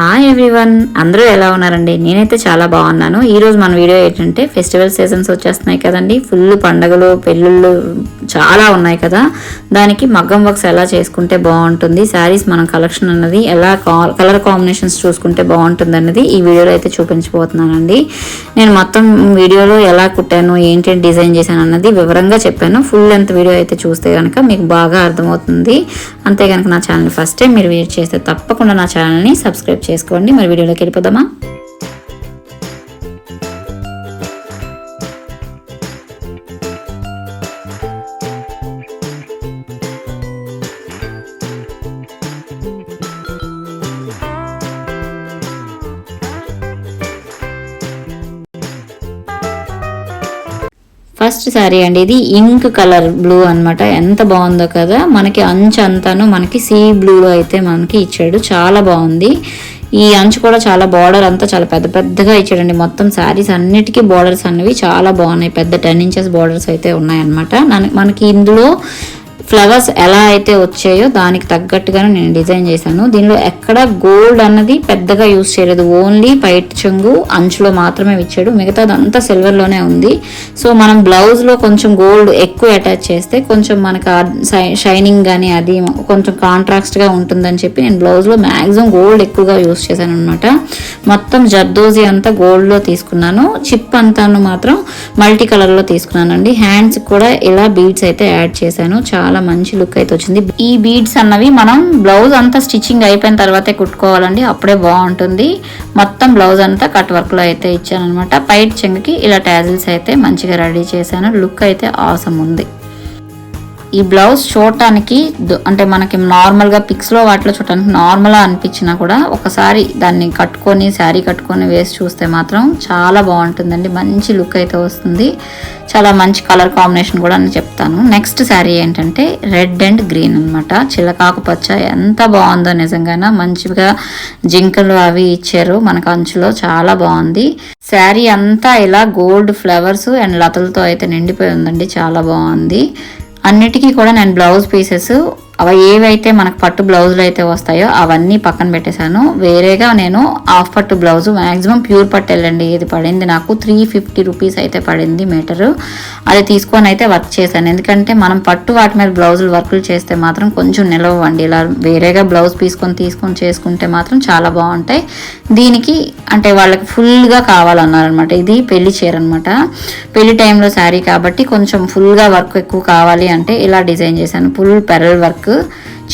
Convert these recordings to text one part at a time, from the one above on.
Hi everyone అందరూ ఎలా ఉన్నారండి? నేనైతే చాలా బాగున్నాను. ఈరోజు మన వీడియో ఏంటంటే ఫెస్టివల్ సీజన్స్ వచ్చేస్తున్నాయి కదండి. ఫుల్ పండగలు పెళ్ళిళ్ళు చాలా ఉన్నాయి కదా. దానికి మగ్గం వర్క్స్ ఎలా చేసుకుంటే బాగుంటుంది శారీస్ మనం కలెక్షన్ అన్నది ఎలా కలర్ కాంబినేషన్స్ చూసుకుంటే బాగుంటుంది అన్నది ఈ వీడియోలో అయితే చూపించబోతున్నానండి. నేను మొత్తం వీడియోలో ఎలా కుట్టాను ఏంటి డిజైన్ చేశాను అన్నది వివరంగా చెప్పాను. ఫుల్ లెంత్ వీడియో అయితే చూస్తే కనుక మీకు బాగా అర్థమవుతుంది. అంతే కనుక నా ఛానల్ ఫస్ట్ టైం మీరు వీడియో చేస్తే తప్పకుండా నా ఛానల్ని సబ్స్క్రైబ్ చేసుకోండి. మరి వీడియోలోకి వెళ్ళిపోదామా? ఫస్ట్ శారీ అండి. ఇది ఇంక్ కలర్ బ్లూ అన్నమాట. ఎంత బాగుందో కదా. మనకి అంచు అంతాను మనకి సీ బ్లూలో అయితే మనకి ఇచ్చాడు. చాలా బాగుంది. ఈ అంచు కూడా చాలా బార్డర్ అంతా చాలా పెద్ద పెద్దగా ఇచ్చాడండి. మొత్తం శారీస్ అన్నిటికీ బార్డర్స్ అనేవి చాలా బాగున్నాయి. పెద్ద టెన్ ఇంచెస్ బార్డర్స్ అయితే ఉన్నాయన్నమాట. మనకి ఇందులో ఫ్లవర్స్ ఎలా అయితే వచ్చాయో దానికి తగ్గట్టుగానే నేను డిజైన్ చేశాను. దీనిలో ఎక్కడ గోల్డ్ అన్నది పెద్దగా యూస్ చేయలేదు. ఓన్లీ పైట్ చెంగు అంచులో మాత్రమే ఇచ్చాడు మిగతాదంతా సిల్వర్లోనే ఉంది. సో మనం బ్లౌజ్లో కొంచెం గోల్డ్ ఎక్కువ అటాచ్ చేస్తే కొంచెం మనకు షైనింగ్ కానీ అది కొంచెం కాంట్రాక్ట్గా ఉంటుందని చెప్పి నేను బ్లౌజ్లో మ్యాక్సిమం గోల్డ్ ఎక్కువగా యూస్ చేశాను అనమాట మొత్తం జర్దోజీ అంతా గోల్డ్లో తీసుకున్నాను. చిప్ అంతాను మాత్రం మల్టీ కలర్లో తీసుకున్నానండి. హ్యాండ్స్ కూడా ఇలా బీడ్స్ అయితే యాడ్ చేశాను. చాలా మంచి లుక్ అయితే వచ్చింది. ఈ బీడ్స్ అన్నవి మనం బ్లౌజ్ అంతా స్టిచ్చింగ్ అయిపోయిన తర్వాతే కుట్టుకోవాలండి. అప్పుడే బాగుంటుంది. మొత్తం బ్లౌజ్ అంతా కట్ వర్క్లో అయితే ఇచ్చాను అనమాట పైట్ చెంగుకి ఇలా ట్యాజిల్స్ అయితే మంచిగా రెడీ చేశాను. లుక్ అయితే ఆసం ఉంది. ఈ బ్లౌజ్ చూడటానికి అంటే మనకి నార్మల్గా పిక్స్లో వాటిలో చూడటానికి నార్మల్గా అనిపించినా కూడా ఒకసారి దాన్ని కట్టుకొని శారీ కట్టుకొని వేసి చూస్తే మాత్రం చాలా బాగుంటుందండి. మంచి లుక్ అయితే వస్తుంది. చాలా మంచి కలర్ కాంబినేషన్ కూడా అని చెప్తాను. నెక్స్ట్ శారీ ఏంటంటే రెడ్ అండ్ గ్రీన్ అనమాట చిలకాకు పచ్చ ఎంత బాగుందో నిజంగానే. మంచిగా జింకలు అవి ఇచ్చారు. మనకు అంచులో చాలా బాగుంది. శారీ అంతా ఇలా గోల్డ్ ఫ్లవర్స్ అండ్ లతలతో అయితే నిండిపోయి ఉందండి. చాలా బాగుంది. అన్నిటికీ కూడా నేను బ్లౌజ్ పీసెస్ అవి ఏవైతే మనకు పట్టు బ్లౌజులు అయితే వస్తాయో అవన్నీ పక్కన పెట్టేశాను. వేరేగా నేను హాఫ్ పట్టు బ్లౌజ్ మ్యాక్సిమం ప్యూర్ పట్టు వెళ్ళండి. ఇది పడింది నాకు త్రీ ఫిఫ్టీ రూపీస్ అయితే పడింది మీటరు. అది తీసుకొని అయితే వర్క్ చేశాను. ఎందుకంటే మనం పట్టు వాటి మీద బ్లౌజులు వర్కులు చేస్తే మాత్రం కొంచెం నిలవండి. ఇలా వేరేగా బ్లౌజ్ తీసుకొని తీసుకొని చేసుకుంటే మాత్రం చాలా బాగుంటాయి. దీనికి అంటే వాళ్ళకి ఫుల్గా కావాలన్నారనమాట ఇది పెళ్ళి చీర అనమాట పెళ్ళి టైంలో శారీ కాబట్టి కొంచెం ఫుల్గా వర్క్ ఎక్కువ కావాలి అంటే ఇలా డిజైన్ చేశాను. Full pearl work.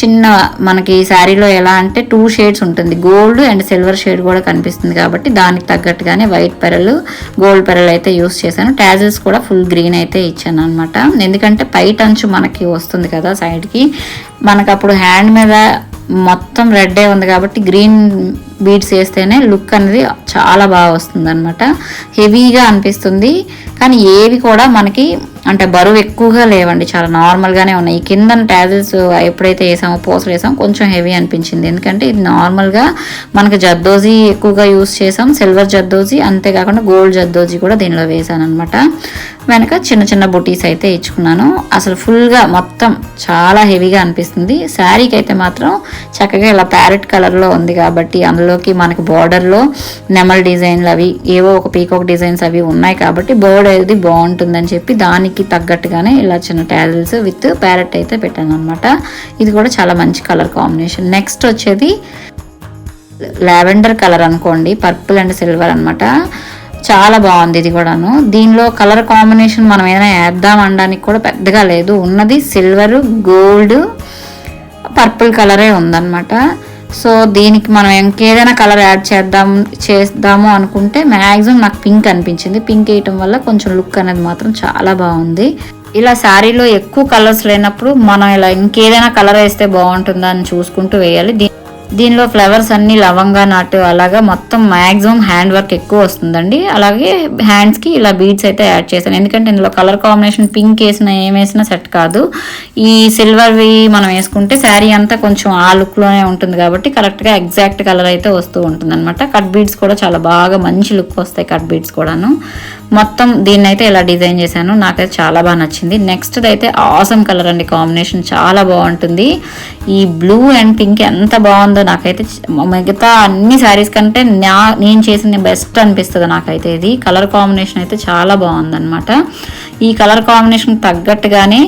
చిన్న మనకి శారీలో ఎలా అంటే టూ షేడ్స్ ఉంటుంది. గోల్డ్ అండ్ సిల్వర్ షేడ్ కూడా కనిపిస్తుంది కాబట్టి దానికి తగ్గట్టుగానే వైట్ పెరలు గోల్డ్ పెరలు అయితే యూస్ చేశాను. ట్యాజెస్ కూడా ఫుల్ గ్రీన్ అయితే ఇచ్చాను అనమాట ఎందుకంటే పైట్ అంచు మనకి వస్తుంది కదా సైడ్కి. మనకు అప్పుడు హ్యాండ్ మీద మొత్తం రెడ్డే ఉంది కాబట్టి గ్రీన్ బీడ్స్ వేస్తేనే లుక్ అనేది చాలా బాగా వస్తుంది అనమాట హెవీగా అనిపిస్తుంది. కానీ ఏవి కూడా మనకి అంటే బరువు ఎక్కువగా లేవండి. చాలా నార్మల్గానే ఉన్నాయి. కింద ట్యాజిల్స్ ఎప్పుడైతే వేసామో పూసలు వేసామో కొంచెం హెవీ అనిపించింది. ఎందుకంటే ఇది నార్మల్గా మనకి జర్దోజీ ఎక్కువగా యూస్ చేసాం. సిల్వర్ జర్దోజీ అంతేకాకుండా గోల్డ్ జర్దోజీ కూడా దీనిలో వేసాను అనమాట వెనక చిన్న చిన్న బుటీస్ అయితే ఇచ్చుకున్నాను. అసలు ఫుల్గా మొత్తం చాలా హెవీగా అనిపిస్తుంది. శారీకి అయితే మాత్రం చక్కగా ఇలా ప్యారెట్ కలర్లో ఉంది కాబట్టి అందులోకి మనకి బార్డర్లో నెమల్ డిజైన్లు అవి ఏవో ఒక పీకాక్ డిజైన్స్ అవి ఉన్నాయి కాబట్టి బర్డ్ అనేది బాగుంటుందని చెప్పి దానికి తగ్గట్టుగానే ఇలా చిన్న టాజిల్స్ విత్ ప్యారెట్ అయితే పెట్టాను అనమాట ఇది కూడా చాలా మంచి కలర్ కాంబినేషన్. నెక్స్ట్ వచ్చేది లావెండర్ కలర్ అనుకోండి పర్పుల్ అండ్ సిల్వర్ అనమాట చాలా బాగుంది ఇది కూడాను. దీనిలో కలర్ కాంబినేషన్ మనం ఏదైనా వేద్దాం అనడానికి కూడా పెద్దగా లేదు. ఉన్నది సిల్వర్ గోల్డ్ పర్పుల్ కలరే ఉందన్నమాట. సో దీనికి మనం ఇంకేదైనా కలర్ యాడ్ చేద్దాం చేద్దాము అనుకుంటే మ్యాక్సిమం నాకు పింక్ అనిపించింది. పింక్ వేయటం వల్ల కొంచెం లుక్ అనేది మాత్రం చాలా బాగుంది. ఇలా శారీలో ఎక్కువ కలర్స్ లేనప్పుడు మనం ఇలా ఇంకేదైనా కలర్ వేస్తే బాగుంటుందా అని చూసుకుంటూ వేయాలి. దీని దీనిలో ఫ్లవర్స్ అన్ని లవంగా నాటు అలాగా మొత్తం మ్యాక్సిమం హ్యాండ్ వర్క్ ఎక్కువ వస్తుందండి. అలాగే హ్యాండ్స్కి ఇలా బీడ్స్ అయితే యాడ్ చేశాను ఎందుకంటే ఇందులో కలర్ కాంబినేషన్ పింక్ వేసిన ఏం వేసినా సెట్ కాదు. ఈ సిల్వర్వి మనం వేసుకుంటే శారీ అంతా కొంచెం ఆ లుక్లోనే ఉంటుంది కాబట్టి కరెక్ట్గా ఎగ్జాక్ట్ కలర్ అయితే వస్తూ ఉంటుంది అనమాట కట్ బీడ్స్ కూడా చాలా బాగా మంచి లుక్ వస్తాయి కట్ బీడ్స్ కూడాను. మొత్తం దీన్ని అయితే ఇలా డిజైన్ చేశాను. నాకైతే చాలా బాగా నచ్చింది. నెక్స్ట్ అయితే ఆసమ్ కలర్ అండి. కాంబినేషన్ చాలా బాగుంటుంది. ఈ బ్లూ అండ్ పింక్ ఎంత బాగుందో నాకైతే మిగతా అన్ని శారీస్ కంటే నా నేను చేసిన బెస్ట్ అనిపిస్తుంది నాకైతే ఇది. కలర్ కాంబినేషన్ అయితే చాలా బాగుందన్నమాట. ఈ కలర్ కాంబినేషన్ తగ్గట్టుగానే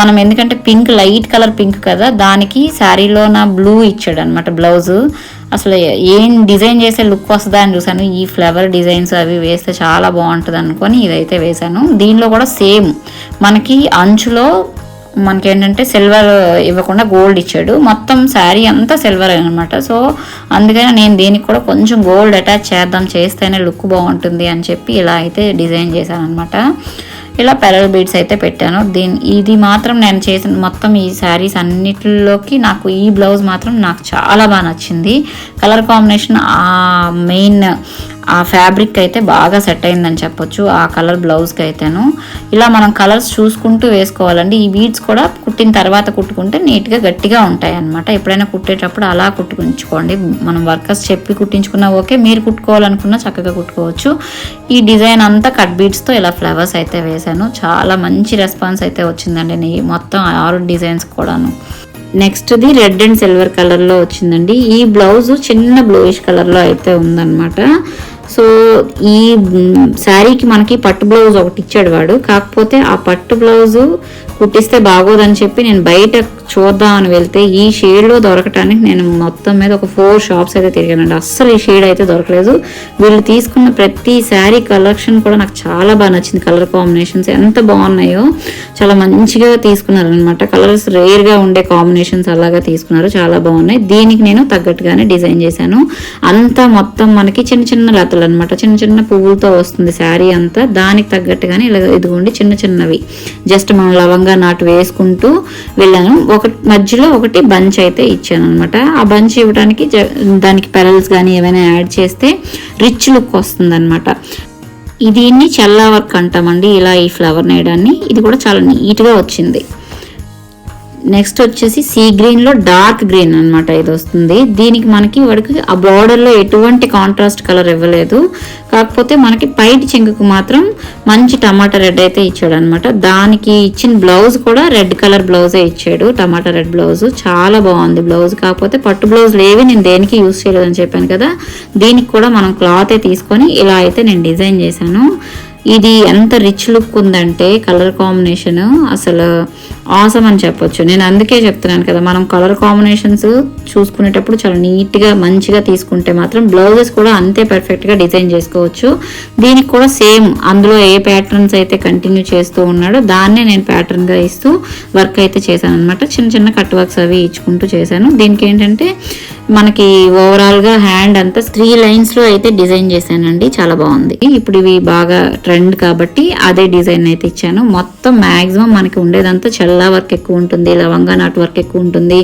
మనం ఎందుకంటే పింక్ లైట్ కలర్ పింక్ కదా దానికి శారీలో నా బ్లూ ఇచ్చాడు అనమాట బ్లౌజు. అసలు ఏం డిజైన్ చేసే లుక్ వస్తుందా అని చూసాను ఈ ఫ్లవర్ డిజైన్స్ అవి వేస్తే చాలా బాగుంటుంది అనుకొని ఇదైతే వేశాను. దీనిలో కూడా సేమ్. మనకి అంచులో మనకేంటంటే సిల్వర్ ఇవ్వకుండా గోల్డ్ ఇచ్చాడు. మొత్తం శారీ అంతా సిల్వర్ అనమాట సో అందుకని నేను దీనికి కూడా కొంచెం గోల్డ్ అటాచ్ చేద్దాం చేస్తేనే లుక్ బాగుంటుంది అని చెప్పి ఇలా అయితే డిజైన్ చేశాను అనమాట ఇలా పెరల్ బీడ్స్ అయితే పెట్టాను. దీని ఇది మాత్రం నేను చేసిన మొత్తం ఈ శారీస్ అన్నిటిలోకి నాకు ఈ బ్లౌజ్ మాత్రం నాకు చాలా బాగా నచ్చింది. కలర్ కాంబినేషన్ ఆ మెయిన్ ఆ ఫ్యాబ్రిక్ అయితే బాగా సెట్ అయిందని చెప్పొచ్చు ఆ కలర్ బ్లౌజ్కి అయితేను. ఇలా మనం కలర్స్ చూసుకుంటూ వేసుకోవాలండి. ఈ బీడ్స్ కూడా కుట్టిన తర్వాత కుట్టుకుంటే నీట్గా గట్టిగా ఉంటాయి అన్నమాట ఎప్పుడైనా కుట్టేటప్పుడు అలా కుట్టుకుంచుకోండి. మనం వర్కర్స్ చెప్పి కుట్టించుకున్నా ఓకే మీరు కుట్టుకోవాలనుకున్నా చక్కగా కుట్టుకోవచ్చు. ఈ డిజైన్ అంతా కట్ బీడ్స్తో ఇలా ఫ్లవర్స్ అయితే వేశాను. చాలా మంచి రెస్పాన్స్ అయితే వచ్చిందండి. నీ మొత్తం ఆరు డిజైన్స్ కూడాను. నెక్స్ట్ది రెడ్ అండ్ సిల్వర్ కలర్లో వచ్చిందండి. ఈ బ్లౌజ్ చిన్న బ్లూయిష్ కలర్లో అయితే ఉందన్నమాట. సో ఈ శారీకి మనకి పట్టు బ్లౌజ్ ఒకటి ఇచ్చాడు వాడు. కాకపోతే ఆ పట్టు బ్లౌజు కుట్టిస్తే బాగోదని చెప్పి నేను బయట చూద్దాం అని వెళ్తే ఈ షేడ్లో దొరకటానికి నేను మొత్తం మీద ఒక ఫోర్ షాప్స్ అయితే తిరిగానండి. అస్సలు ఈ షేడ్ అయితే దొరకలేదు. వీళ్ళు తీసుకున్న ప్రతి శారీ కలెక్షన్ కూడా నాకు చాలా బాగా నచ్చింది. కలర్ కాంబినేషన్స్ ఎంత బాగున్నాయో చాలా మంచిగా తీసుకున్నారు అనమాట కలర్స్ రేర్గా ఉండే కాంబినేషన్స్ అలాగా తీసుకున్నారు. చాలా బాగున్నాయి. దీనికి నేను తగ్గట్టుగానే డిజైన్ చేశాను. అంతా మొత్తం మనకి చిన్న చిన్న లతలు అనమాట చిన్న చిన్న పువ్వులతో వస్తుంది శారీ అంతా. దానికి తగ్గట్టుగానే ఇలా ఇదిగోండి చిన్న చిన్నవి. జస్ట్ మనం లవంగా నాటు వేసుకుంటూ వెళ్ళాను. ఒక మధ్యలో ఒకటి బంచ్ అయితే ఇచ్చాను అనమాట ఆ బంచ్ ఇవ్వడానికి దానికి పెరల్స్ కానీ ఏమైనా యాడ్ చేస్తే రిచ్ లుక్ వస్తుంది అనమాట దీన్ని చల్లా వర్క్ అంటామండి ఇలా ఈ ఫ్లవర్ నేయడాన్ని? ఇది కూడా చాలా నీట్గా వచ్చింది. నెక్స్ట్ వచ్చేసి సీ గ్రీన్లో డార్క్ గ్రీన్ అన్నమాట ఇది వస్తుంది. దీనికి మనకి వాడికి ఆ border లో ఎటువంటి కాంట్రాస్ట్ కలర్ ఇవ్వలేదు. కాకపోతే మనకి పైటి చెంగుకు మాత్రం మంచి టమాటా రెడ్ అయితే ఇచ్చాడు అనమాట దానికి ఇచ్చిన బ్లౌజ్ కూడా రెడ్ కలర్ బ్లౌజే ఇచ్చాడు. టమాటా రెడ్ బ్లౌజ్ చాలా బాగుంది బ్లౌజ్ కాకపోతే పట్టు బ్లౌజ్ లేవి నేను దేనికి యూస్ చేయలేదని చెప్పాను కదా. దీనికి కూడా మనం క్లాతే తీసుకొని ఇలా అయితే నేను డిజైన్ చేశాను. ఇది ఎంత రిచ్ లుక్ ఉందంటే కలర్ కాంబినేషన్ అసలు ఆసమ్ అని చెప్పొచ్చు. నేను అందుకే చెప్తున్నాను కదా మనం కలర్ కాంబినేషన్స్ చూసుకునేటప్పుడు చాలా నీట్గా మంచిగా తీసుకుంటే మాత్రం బ్లౌజెస్ కూడా అంతే పర్ఫెక్ట్గా డిజైన్ చేసుకోవచ్చు. దీనికి కూడా సేమ్ అందులో ఏ ప్యాటర్న్స్ అయితే కంటిన్యూ చేస్తూ ఉన్నాడో దాన్నే నేను ప్యాటర్న్గా ఇస్తూ వర్క్ అయితే చేశాను అనమాట చిన్న చిన్న కట్ వర్క్స్ అవి ఇచ్చుకుంటూ చేశాను. దీనికి ఏంటంటే మనకి ఓవరాల్గా హ్యాండ్ అంతా త్రీ లైన్స్లో అయితే డిజైన్ చేశానండి. చాలా బాగుంది. ఇప్పుడు ఇవి బాగా ట్రెండ్ కాబట్టి అదే డిజైన్ అయితే ఇచ్చాను. మొత్తం మ్యాక్సిమం మనకి ఉండేదంతా చాలా చల్లా వర్క్ ఎక్కువ ఉంటుంది లవంగా నాట్ వర్క్ ఎక్కువ ఉంటుంది.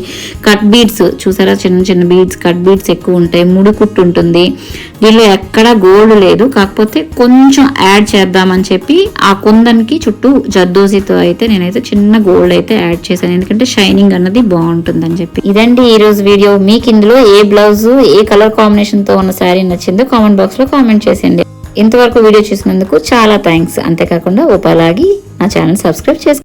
కట్ బీడ్స్ చూసారా చిన్న చిన్న బీడ్స్ కట్ బీడ్స్ ఎక్కువ ఉంటాయి ముడి కుట్టు ఉంటుంది. దీనిలో ఎక్కడా గోల్డ్ లేదు కాకపోతే కొంచెం యాడ్ చేద్దామని చెప్పి ఆ కుందన్కి చుట్టూ జద్దోసితో అయితే నేనైతే చిన్న గోల్డ్ అయితే యాడ్ చేశాను. ఎందుకంటే షైనింగ్ అన్నది బాగుంటుందని చెప్పి. ఇదండి ఈ రోజు వీడియో మీకు ఇందులో ఏ బ్లౌజ్ ఏ కలర్ కాంబినేషన్తో ఉన్న శారీ నచ్చిందో కామెంట్ బాక్స్లో కామెంట్ చేసేయండి. ఇంతవరకు వీడియో చూసినందుకు చాలా థ్యాంక్స్ అంతేకాకుండా ఉపలాగి నా ఛానల్ సబ్స్క్రైబ్ చేసుకోండి.